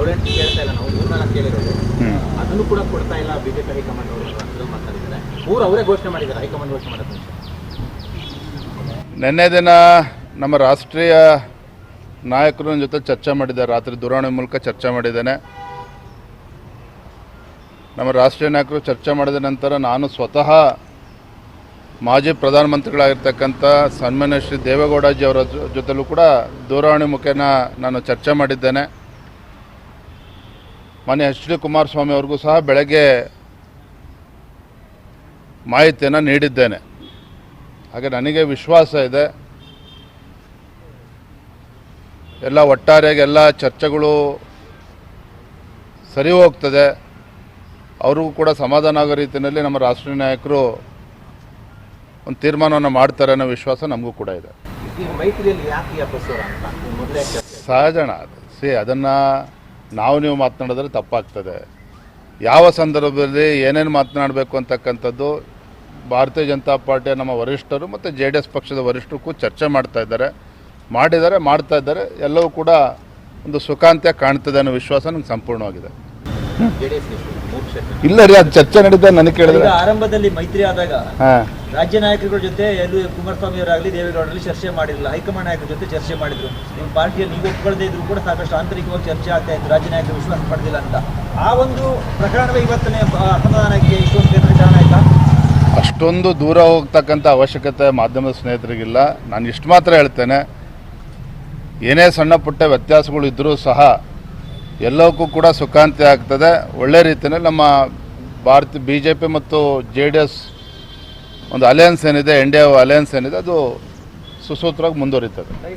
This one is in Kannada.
ಏಳೆಂಟು ಕೇಳ್ತಾ ಇಲ್ಲ ನಾವು ಮೂರ್ನಾಲ್ಕು ಕೇಳಿರೋದು ಅದನ್ನು ಕೂಡ ಕೊಡ್ತಾ ಇಲ್ಲ ಬಿಜೆಪಿ ಹೈಕಮಾಂಡ್ ಅವರು ಅಂತ ಮಾತಾಡಿದ್ದಾರೆ. ಮೂರು ಅವರೇ ಘೋಷಣೆ ಮಾಡಿದ್ದಾರೆ ಹೈಕಮಾಂಡ್ ಘೋಷಣೆ ಮಾಡೋದು ನಿನ್ನೆ ದಿನ ನಮ್ಮ ರಾಷ್ಟ್ರೀಯ ನಾಯಕರ ಜೊತೆ ಚರ್ಚೆ ಮಾಡಿದ್ದಾರೆ. ರಾತ್ರಿ ದೂರವಾಣಿ ಮೂಲಕ ಚರ್ಚೆ ಮಾಡಿದ್ದೇನೆ. ನಮ್ಮ ರಾಷ್ಟ್ರೀಯ ನಾಯಕರು ಚರ್ಚೆ ಮಾಡಿದ ನಂತರ ನಾನು ಸ್ವತಃ ಮಾಜಿ ಪ್ರಧಾನಮಂತ್ರಿಗಳಾಗಿರ್ತಕ್ಕಂಥ ಸನ್ಮಾನ್ಯ ಶ್ರೀ ದೇವೇಗೌಡಜಿ ಅವರ ಜೊತೆಲೂ ಕೂಡ ದೂರವಾಣಿ ಮುಖೇನ ನಾನು ಚರ್ಚೆ ಮಾಡಿದ್ದೇನೆ. ಮಾನ್ಯ ಎಚ್ ಡಿ ಕುಮಾರಸ್ವಾಮಿ ಅವ್ರಿಗೂ ಸಹ ಬೆಳಗ್ಗೆ ಮಾಹಿತಿಯನ್ನು ನೀಡಿದ್ದೇನೆ. ಹಾಗೆ ನನಗೆ ವಿಶ್ವಾಸ ಇದೆ. ಎಲ್ಲ ಒಟ್ಟಾರೆಯಾಗಿ ಎಲ್ಲ ಚರ್ಚೆಗಳು ಸರಿ ಹೋಗ್ತದೆ. ಅವ್ರಿಗೂ ಕೂಡ ಸಮಾಧಾನ ಆಗೋ ರೀತಿಯಲ್ಲಿ ನಮ್ಮ ರಾಷ್ಟ್ರೀಯ ನಾಯಕರು ಒಂದು ತೀರ್ಮಾನವನ್ನು ಮಾಡ್ತಾರೆ ಅನ್ನೋ ವಿಶ್ವಾಸ ನಮಗೂ ಕೂಡ ಇದೆ. ಸಹಜನ ಸಿ ಅದನ್ನು ನಾವು ನೀವು ಮಾತನಾಡಿದ್ರೆ ತಪ್ಪಾಗ್ತದೆ. ಯಾವ ಸಂದರ್ಭದಲ್ಲಿ ಏನೇನು ಮಾತನಾಡಬೇಕು ಅಂತಕ್ಕಂಥದ್ದು ಭಾರತೀಯ ಜನತಾ ಪಾರ್ಟಿಯ ನಮ್ಮ ವರಿಷ್ಠರು ಮತ್ತು ಜೆ ಡಿ ಎಸ್ ಪಕ್ಷದ ವರಿಷ್ಠರು ಕೂಡ ಚರ್ಚೆ ಮಾಡ್ತಾ ಇದ್ದಾರೆ. ಮಾಡಿದ್ದಾರೆ, ಮಾಡ್ತಾ ಇದ್ದಾರೆ. ಎಲ್ಲವೂ ಕೂಡ ಒಂದು ಸುಖಾಂತ್ಯ ಕಾಣ್ತದೆ ಅನ್ನೋ ವಿಶ್ವಾಸ ನನಗೆ ಸಂಪೂರ್ಣವಾಗಿದೆ. ಇಲ್ಲ ರೀ ಅದು ಚರ್ಚೆ ನಡೀತಾ ನನಗೆ ಕೇಳಿದ್ರೆ. ಆರಂಭದಲ್ಲಿ ಮೈತ್ರಿ ಆದಾಗ ರಾಜ್ಯ ನಾಯಕರುಗಳ ಜೊತೆ ಎಲ್ಲೂ ಕುಮಾರಸ್ವಾಮಿ ಅವರಾಗಲಿ ದೇವೇಗೌಡರಲ್ಲಿ ಚರ್ಚೆ ಮಾಡಿರಲಿಲ್ಲ. ಹೈಕಮಾಂಡ್ ನಾಯಕರ ಜೊತೆ ಚರ್ಚೆ ಮಾಡಿದ್ರು. ನಿಮ್ಮ ಪಾರ್ಟಿಯ ನೀವು ಒಪ್ಕೊಳ್ಳದೇ ಇದ್ರು ಕೂಡ ಸಾಕಷ್ಟು ಆಂತರಿಕವಾಗಿ ಚರ್ಚೆ ಆಗ್ತಾ ಇತ್ತು. ರಾಜ್ಯ ನಾಯಕರು ವಿಶ್ವಾಸ ಪಡೆದಿಲ್ಲ ಅಂತ. ಆ ಒಂದು ಪ್ರಕರಣವೇ ಇವತ್ತನೇ ಅಸಮಾಧಾನಕ್ಕೆ ಇಷ್ಟೊಂದು ಕ್ಷೇತ್ರ ಕಾರಣ ಆಯ್ತಾ? ಅಷ್ಟೊಂದು ದೂರ ಹೋಗ್ತಕ್ಕಂಥ ಅವಶ್ಯಕತೆ ಮಾಧ್ಯಮದ ಸ್ನೇಹಿತರಿಗಿಲ್ಲ. ನಾನು ಇಷ್ಟು ಮಾತ್ರ ಹೇಳ್ತೇನೆ. ಏನೇ ಸಣ್ಣ ಪುಟ್ಟ ವ್ಯತ್ಯಾಸಗಳು ಇದ್ದರೂ ಸಹ ಎಲ್ಲವಕ್ಕೂ ಕೂಡ ಸುಖಾಂತ್ಯ ಆಗ್ತದೆ. ಒಳ್ಳೆ ರೀತಿಯಲ್ಲಿ ನಮ್ಮ ಭಾರತ ಬಿ ಜೆ ಪಿ ಮತ್ತು ಜೆ ಡಿ ಎಸ್ ಒಂದು ಅಲಯನ್ಸ್ ಏನಿದೆ, ಎನ್ ಡಿ ಎ ಅಲಯನ್ಸ್ ಏನಿದೆ, ಅದು ಸುಸೂತ್ರವಾಗಿ ಮುಂದುವರಿತದೆ.